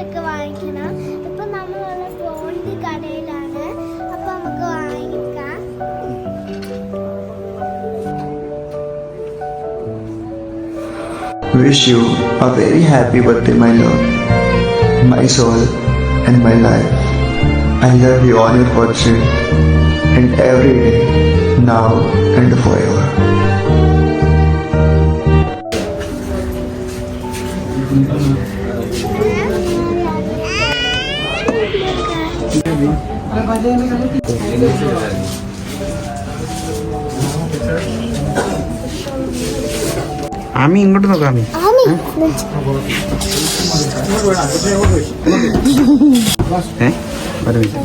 ഒക്കെ വാങ്ങിക്കണം ഇപ്പൊ നമ്മളുള്ള ഫോണിന്റെ കടയിലാണ് അപ്പൊ നമുക്ക് വാങ്ങിക്കാം Wish you a very happy birthday, my love, my soul, and my life. I love you on your birthday and every day, now and forever. Ami ഇങ്ങോട്ട് നോക്കാം ഏ? ഒരു മിനിറ്റ്.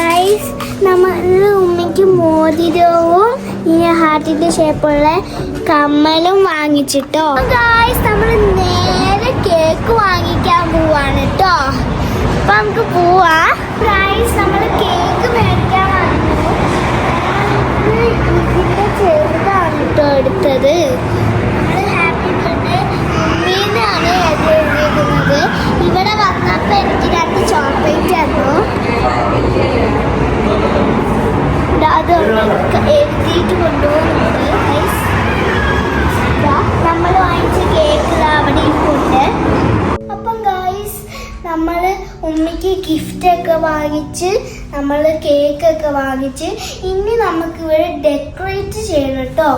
Guys, നമ്മൾ ഉമ്മയ്ക്ക് മോതിരവും ഈ ഹാർട്ടിന്റെ ഷേപ്പുള്ള കമ്മലും വാങ്ങിച്ചിട്ടോ. ഗായ്സ് നമ്മൾ നേരെ കേക്ക് വാങ്ങിക്കാൻ പോവാണ് കേട്ടോ അപ്പൊ നമുക്ക് പോവാ. ഗായ്സ് നമ്മൾ കേക്ക് മേടിക്കാൻ വന്നു. ഇതിന്റെ ചെറുതാണ് കേട്ടോ എടുത്തത്. നമ്മൾ ഹാപ്പി ഇവിടെ വന്നപ്പോ എനിക്ക് രണ്ട് ചോക്ലേറ്റ് തന്നു. എഴുതിയിട്ട് കൊണ്ടുപോകുന്നത് നമ്മൾ വാങ്ങിച്ച കേക്ക് അവിടെ ഇരിപ്പുണ്ട് അപ്പം ഗായ്സ് നമ്മൾ ഉമ്മയ്ക്ക് ഗിഫ്റ്റ് ഒക്കെ വാങ്ങിച്ച് നമ്മൾ കേക്ക് ഒക്കെ വാങ്ങിച്ച് ഇനി നമുക്ക് ഇവിടെ ഡെക്കറേറ്റ് ചെയ്യണം കേട്ടോ.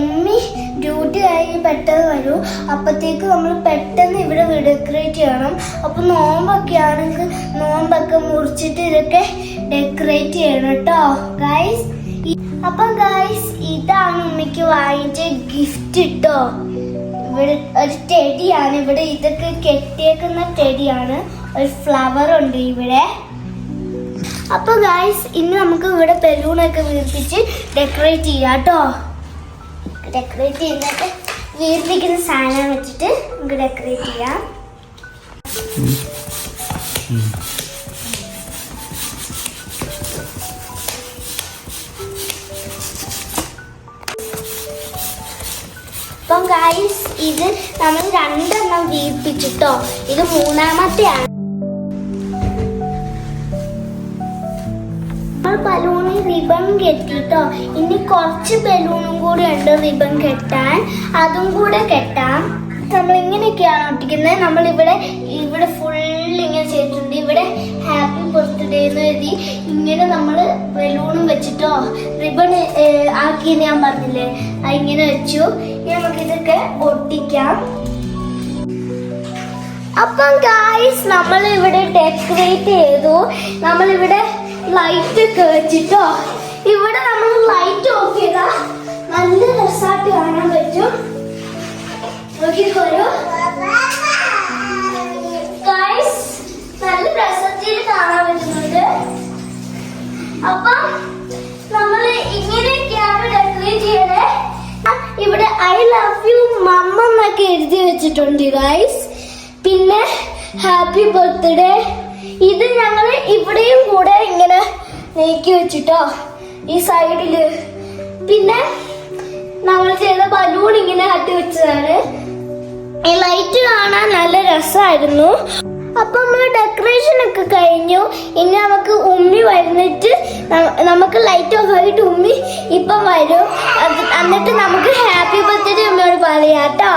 ഉമ്മി ഡ്യൂട്ടി കഴിഞ്ഞ് പെട്ടെന്ന് വരൂ. അപ്പോഴത്തേക്ക് നമ്മൾ പെട്ടെന്ന് ഇവിടെ ഡെക്കറേറ്റ് ചെയ്യണം. അപ്പോൾ നോമ്പൊക്കെ ആണെങ്കിൽ നോമ്പൊക്കെ മുറിച്ചിട്ട് ഇതൊക്കെ ഡെക്കറേറ്റ് ചെയ്യണം കേട്ടോ ഗൈസ് അപ്പം ഗൈസ് ഇതാണ് ഉമ്മയ്ക്ക് വാങ്ങിച്ച ഗിഫ്റ്റ് കേട്ടോ ഇവിടെ ഒരു ടെടിയാണ് ഇവിടെ ഇതൊക്കെ കെട്ടിയേക്കുന്ന ടെടിയാണ് ഒരു ഫ്ലവർ ഉണ്ട് ഇവിടെ. അപ്പൊ ഗൈസ് ഇന്ന് നമുക്ക് ഇവിടെ ബലൂണൊക്കെ വീർപ്പിച്ച് ഡെക്കറേറ്റ് ചെയ്യാം കേട്ടോ ഡെക്കറേറ്റ് ചെയ്യുന്നത് വീർപ്പിക്കുന്ന സാധനം വെച്ചിട്ട് നമുക്ക് ഡെക്കറേറ്റ് ചെയ്യാം. ഗായ്സ് ഇത് നമ്മൾ രണ്ടെണ്ണം വീപ്പിച്ചിട്ടോ ഇത് മൂന്നാമത്തെയാണ്. ബലൂണിൽ റിബൺ കെട്ടിട്ടോ? ഇനി കുറച്ച് ബലൂണും കൂടി ഉണ്ട് റിബൺ കെട്ടാൻ. അതും കൂടെ കെട്ടാം. നമ്മൾ ഇങ്ങനെയൊക്കെയാണ് ഒട്ടിക്കുന്നത്. നമ്മൾ ഇവിടെ ഇവിടെ ഫുൾ ഇങ്ങനെ ചെയ്തിട്ടുണ്ട്. ഇവിടെ ഹാപ്പി ബർത്ത്ഡേ എന്ന് എഴുതി ഇങ്ങനെ നമ്മൾ ബലൂണും വെച്ചിട്ടോ? റിബൺ ആക്കി ഞാൻ പറഞ്ഞില്ലേ? ഇങ്ങനെ വെച്ചു. ഇനി നമുക്ക് ഇതൊക്കെ ഒട്ടിക്കാം. അപ്പം ഗായ്സ് നമ്മൾ ഇവിടെ ഡെക്കറേറ്റ് ചെയ്തു. നമ്മൾ ഇവിടെ ലൈറ്റ് ഒക്കെ ഇവിടെ നമ്മൾ ലൈറ്റ് ഓഫ് ചെയ്താ നല്ല രസമായിട്ട് കാണാൻ പറ്റും. നോക്കിക്കോരോ. വെച്ചിട്ടുണ്ട് ഗൈസ് പിന്നെ ഹാപ്പി ബർത്ത്ഡേ ഇത് ഞങ്ങൾ ഇവിടെയും കൂടെ ഇങ്ങനെ നീക്കി വെച്ചിട്ടോ ഈ സൈഡിൽ പിന്നെ നമ്മൾ ചെയ്ത ബലൂൺ ഇങ്ങനെ ആട്ടി വെച്ചതാണ്. ഈ ലൈറ്റ് കാണാൻ നല്ല രസമായിരുന്നു. അപ്പൊ നമ്മൾ ഡെക്കറേഷൻ ഒക്കെ കഴിഞ്ഞു. ഇനി നമുക്ക് ഉമ്മി വരുന്നിട്ട് നമുക്ക് ലൈറ്റ് ഓഫ് ആയിട്ട് ഉമ്മി ഇപ്പം വരും. എന്നിട്ട് നമുക്ക് ഹാപ്പി ബർത്ത്ഡേ ഉമ്മയോട് പറയാട്ടോ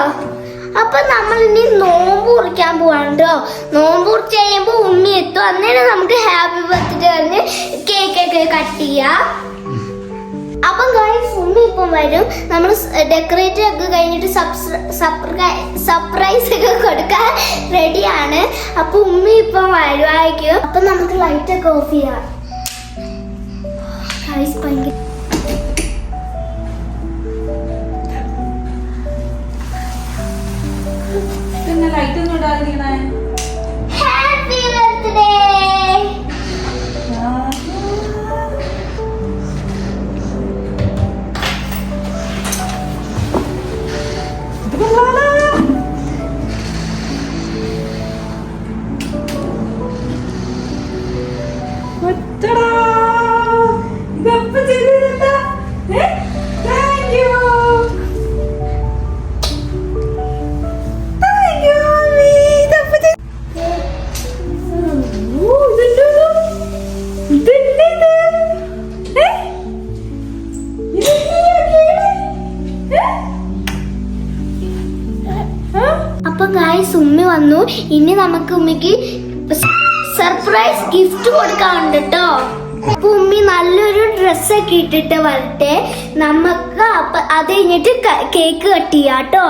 അപ്പൊ നമ്മൾ ഇനി നോമ്പ് കുറിക്കാൻ പോവാണ്ടോ നോമ്പ് കുറിച്ച് കഴിയുമ്പോ ഉമ്മി എത്തും. അന്നേരം നമുക്ക് ഹാപ്പി ബർത്ത്ഡേ പറഞ്ഞ് കേക്ക് ഒക്കെ കട്ട് ചെയ്യാം. അപ്പം ഗൈസ് ഉമ്മി ഇപ്പം വരും. നമ്മൾ ഡെക്കറേറ്റ് ഒക്കെ കഴിഞ്ഞിട്ട് സർപ്രൈസ് ഒക്കെ കൊടുക്കാൻ റെഡിയാണ് അപ്പൊ ഉമ്മി ഇപ്പം വരുവായിരിക്കും. അപ്പൊ നമുക്ക് ലൈറ്റ് ഒക്കെ ഓഫ് ചെയ്യാം. ഗൈസ് ഭയങ്കര thì വന്നു. ഇനി നമുക്ക് ഉമ്മിക്ക് സർപ്രൈസ് ഗിഫ്റ്റ് കൊടുക്കാറുണ്ട് കേട്ടോ അപ്പൊ ഉമ്മി നല്ലൊരു ഡ്രസ്സൊക്കെ ഇട്ടിട്ട് വരട്ടെ. നമുക്ക് അത് കഴിഞ്ഞിട്ട് കേക്ക് കട്ട് ചെയ്യാട്ടോ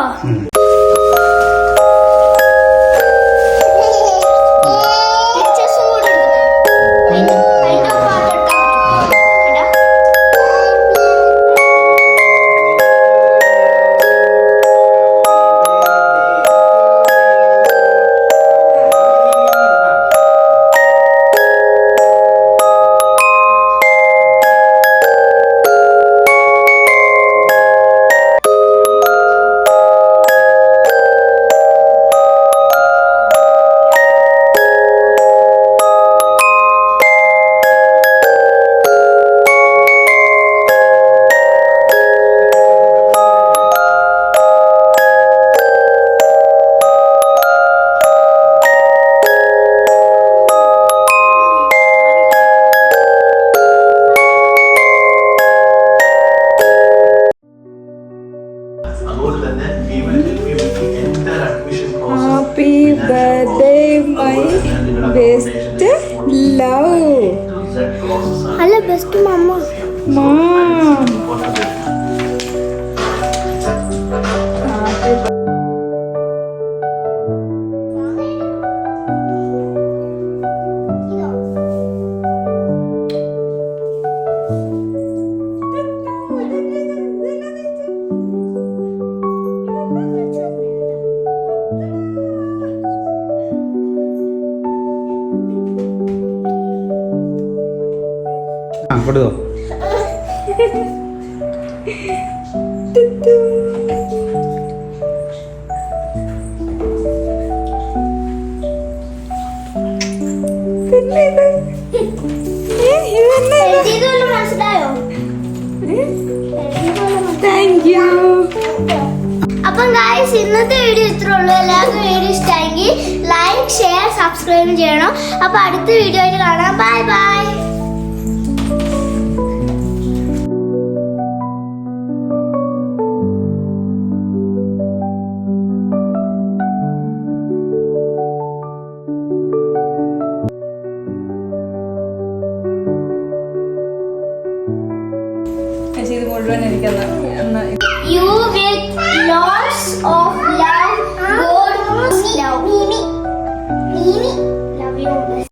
process ആണ്. അല്ല ബെസ്റ്റ് മമ്മ Mom. ആ കൊടുത്തോ അപ്പം ഗായ്സ് ഇന്നത്തെ വീഡിയോ ഇത്രേ ഉള്ളൂ. എല്ലാവർക്കും വീഡിയോ ഇഷ്ടമായെങ്കിൽ ലൈക്ക് ഷെയർ സബ്സ്ക്രൈബ് ചെയ്യണം. അപ്പൊ അടുത്ത വീഡിയോയിൽ കാണാം. ബൈ ബൈ മുഴുവൻ എനിക്കൊന്ന് ഒന്ന് you will loss of love God love മീമി മീമി ലവ്